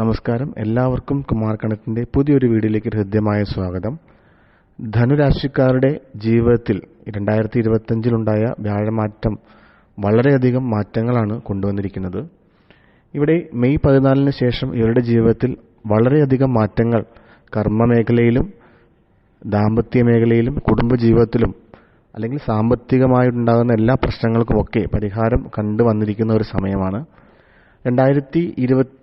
നമസ്കാരം. എല്ലാവർക്കും കുമാർ കണക്കിന്റെ പുതിയൊരു വീഡിയോയിലേക്ക് ഹൃദ്യമായ സ്വാഗതം. ധനുരാശിക്കാരുടെ ജീവിതത്തിൽ രണ്ടായിരത്തി ഇരുപത്തഞ്ചിലുണ്ടായ വ്യാഴമാറ്റം വളരെയധികം മാറ്റങ്ങളാണ് കൊണ്ടുവന്നിരിക്കുന്നത്. ഇവിടെ മെയ് പതിനാലിന് ശേഷം ഇവരുടെ ജീവിതത്തിൽ വളരെയധികം മാറ്റങ്ങൾ കർമ്മ മേഖലയിലും ദാമ്പത്യ മേഖലയിലും കുടുംബജീവിതത്തിലും അല്ലെങ്കിൽ സാമ്പത്തികമായിട്ടുണ്ടാകുന്ന എല്ലാ പ്രശ്നങ്ങൾക്കുമൊക്കെ പരിഹാരം കണ്ടുവന്നിരിക്കുന്ന ഒരു സമയമാണ്. രണ്ടായിരത്തി ഇരുപത്തി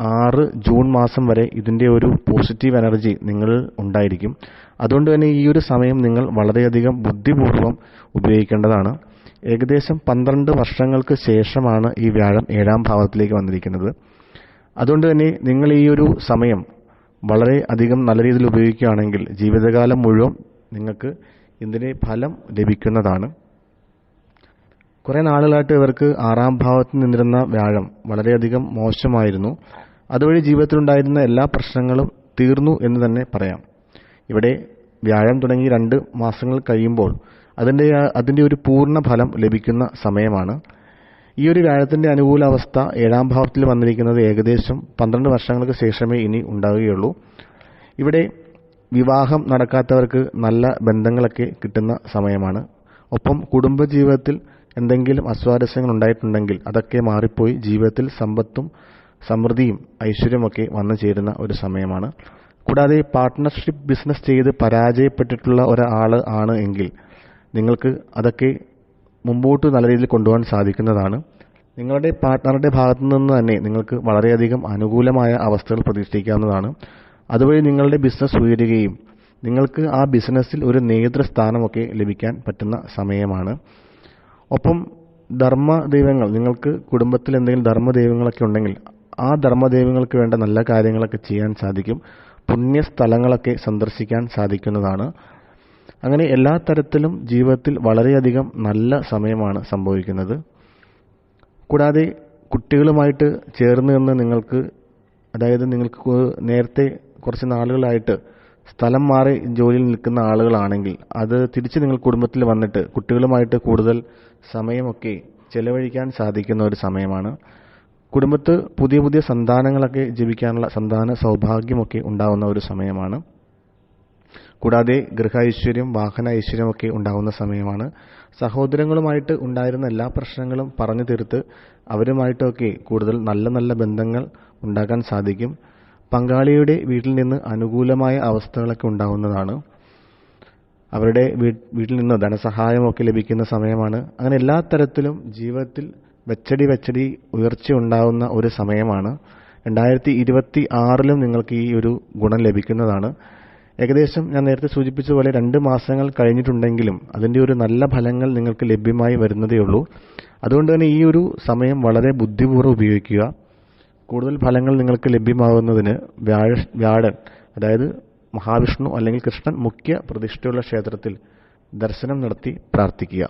ആറ് ജൂൺ മാസം വരെ ഇതിന്റെ ഒരു പോസിറ്റീവ് എനർജി നിങ്ങൾ ഉണ്ടായിരിക്കും. അതുകൊണ്ട് തന്നെ ഈ ഒരു സമയം നിങ്ങൾ വളരെയധികം ബുദ്ധിപൂർവം ഉപയോഗിക്കേണ്ടതാണ്. ഏകദേശം പന്ത്രണ്ട് വർഷങ്ങൾക്ക് ശേഷമാണ് ഈ വ്യാഴം ഏഴാം ഭാവത്തിലേക്ക് വന്നിരിക്കുന്നത്. അതുകൊണ്ട് തന്നെ നിങ്ങൾ ഈ ഒരു സമയം വളരെ അധികം നല്ല രീതിയിൽ ഉപയോഗിക്കുകയാണെങ്കിൽ ജീവിതകാലം മുഴുവൻ നിങ്ങൾക്ക് ഇതിന്റെ ഫലം ലഭിക്കുന്നതാണ്. കുറേ നാളുകളായിട്ട് ഇവർക്ക് ആറാം ഭാവത്തിൽ നിന്നിരുന്ന വ്യാഴം വളരെയധികം മോശമായിരുന്നു. അതുവഴി ജീവിതത്തിലുണ്ടായിരുന്ന എല്ലാ പ്രശ്നങ്ങളും തീർന്നു എന്ന് തന്നെ പറയാം. ഇവിടെ വ്യാഴം തുടങ്ങി രണ്ട് മാസങ്ങൾ കഴിയുമ്പോൾ അതിന്റെ അതിന്റെ ഒരു പൂർണ ഫലം ലഭിക്കുന്ന സമയമാണ്. ഈ ഒരു വ്യാഴത്തിന്റെ അനുകൂല അവസ്ഥ ഏഴാം ഭാവത്തിൽ വന്നിരിക്കുന്നത് ഏകദേശം പന്ത്രണ്ട് വർഷങ്ങൾക്ക് ശേഷമേ ഇനി ഉണ്ടാവുകയുള്ളൂ. ഇവിടെ വിവാഹം നടക്കാത്തവർക്ക് നല്ല ബന്ധങ്ങളൊക്കെ കിട്ടുന്ന സമയമാണ്. ഒപ്പം കുടുംബജീവിതത്തിൽ എന്തെങ്കിലും അസ്വാരസ്യങ്ങൾ ഉണ്ടായിട്ടുണ്ടെങ്കിൽ അതൊക്കെ മാറിപ്പോയി ജീവിതത്തിൽ സമ്പത്തും സമൃദ്ധിയും ഐശ്വര്യമൊക്കെ വന്നു ചേരുന്ന ഒരു സമയമാണ്. കൂടാതെ പാർട്ട്ണർഷിപ്പ് ബിസിനസ് ചെയ്ത് പരാജയപ്പെട്ടിട്ടുള്ള ഒരാൾ ആണ് എങ്കിൽ നിങ്ങൾക്ക് അതൊക്കെ മുമ്പോട്ട് നല്ല രീതിയിൽ കൊണ്ടുപോകാൻ സാധിക്കുന്നതാണ്. നിങ്ങളുടെ പാർട്ട്ണറുടെ ഭാഗത്തു നിന്ന് തന്നെ നിങ്ങൾക്ക് വളരെയധികം അനുകൂലമായ അവസ്ഥകൾ പ്രതീക്ഷിക്കാവുന്നതാണ്. അതുവഴി നിങ്ങളുടെ ബിസിനസ് ഉയരുകയും നിങ്ങൾക്ക് ആ ബിസിനസ്സിൽ ഒരു നേതൃസ്ഥാനമൊക്കെ ലഭിക്കാൻ പറ്റുന്ന സമയമാണ്. ഒപ്പം ധർമ്മ ദൈവങ്ങൾ നിങ്ങൾക്ക് കുടുംബത്തിൽ എന്തെങ്കിലും ധർമ്മ ദൈവങ്ങളൊക്കെ ഉണ്ടെങ്കിൽ ആ ധർമ്മ ദൈവങ്ങൾക്ക് വേണ്ട നല്ല കാര്യങ്ങളൊക്കെ ചെയ്യാൻ സാധിക്കും. പുണ്യസ്ഥലങ്ങളൊക്കെ സന്ദർശിക്കാൻ സാധിക്കുന്നതാണ്. അങ്ങനെ എല്ലാ തരത്തിലും ജീവിതത്തിൽ വളരെയധികം നല്ല സമയമാണ് സംഭവിക്കുന്നത്. കൂടാതെ കുട്ടികളുമായിട്ട് ചേർന്ന് നിന്ന് നിങ്ങൾക്ക് അതായത് നിങ്ങൾക്ക് നേരത്തെ കുറച്ച് നാളുകളായിട്ട് സ്ഥലം മാറി ജോലിയിൽ നിൽക്കുന്ന ആളുകളാണെങ്കിൽ അത് തിരിച്ച് നിങ്ങൾ കുടുംബത്തിൽ വന്നിട്ട് കുട്ടികളുമായിട്ട് കൂടുതൽ സമയമൊക്കെ ചെലവഴിക്കാൻ സാധിക്കുന്ന ഒരു സമയമാണ്. കുടുംബത്ത് പുതിയ പുതിയ സന്താനങ്ങളൊക്കെ ജീവിക്കാനുള്ള സന്താന സൗഭാഗ്യമൊക്കെ ഉണ്ടാകുന്ന ഒരു സമയമാണ്. കൂടാതെ ഗൃഹ ഐശ്വര്യം വാഹന ഐശ്വര്യമൊക്കെ ഉണ്ടാകുന്ന സമയമാണ്. സഹോദരങ്ങളുമായിട്ട് ഉണ്ടായിരുന്ന എല്ലാ പ്രശ്നങ്ങളും പറഞ്ഞു തീർത്ത് അവരുമായിട്ടൊക്കെ കൂടുതൽ നല്ല നല്ല ബന്ധങ്ങൾ ഉണ്ടാക്കാൻ സാധിക്കും. പങ്കാളിയുടെ വീട്ടിൽ നിന്ന് അനുകൂലമായ അവസ്ഥകളൊക്കെ ഉണ്ടാകുന്നതാണ് അവരുടെ വീട്ടിൽ നിന്ന് ധനസഹായമൊക്കെ ലഭിക്കുന്ന സമയമാണ്. അങ്ങനെ എല്ലാ തരത്തിലും ജീവിതത്തിൽ വെച്ചടി വെച്ചടി ഉയർച്ച ഉണ്ടാകുന്ന ഒരു സമയമാണ്. രണ്ടായിരത്തി ഇരുപത്തി ആറിലും നിങ്ങൾക്ക് ഈ ഒരു ഗുണം ലഭിക്കുന്നതാണ്. ഏകദേശം ഞാൻ നേരത്തെ സൂചിപ്പിച്ച പോലെ രണ്ട് മാസങ്ങൾ കഴിഞ്ഞിട്ടുണ്ടെങ്കിലും അതിന്റെ ഒരു നല്ല ഫലങ്ങൾ നിങ്ങൾക്ക് ലഭ്യമായി വരുന്നതേ ഉള്ളൂ. അതുകൊണ്ട് തന്നെ ഈ ഒരു സമയം വളരെ ബുദ്ധിപൂർവം ഉപയോഗിക്കുക. കൂടുതൽ ഫലങ്ങൾ നിങ്ങൾക്ക് ലഭ്യമാകുന്നതിന് വ്യാഴ വ്യാഴൻ അതായത് മഹാവിഷ്ണു അല്ലെങ്കിൽ കൃഷ്ണൻ മുഖ്യ പ്രതിഷ്ഠയുള്ള ക്ഷേത്രത്തിൽ ദർശനം നടത്തി പ്രാർത്ഥിക്കുക.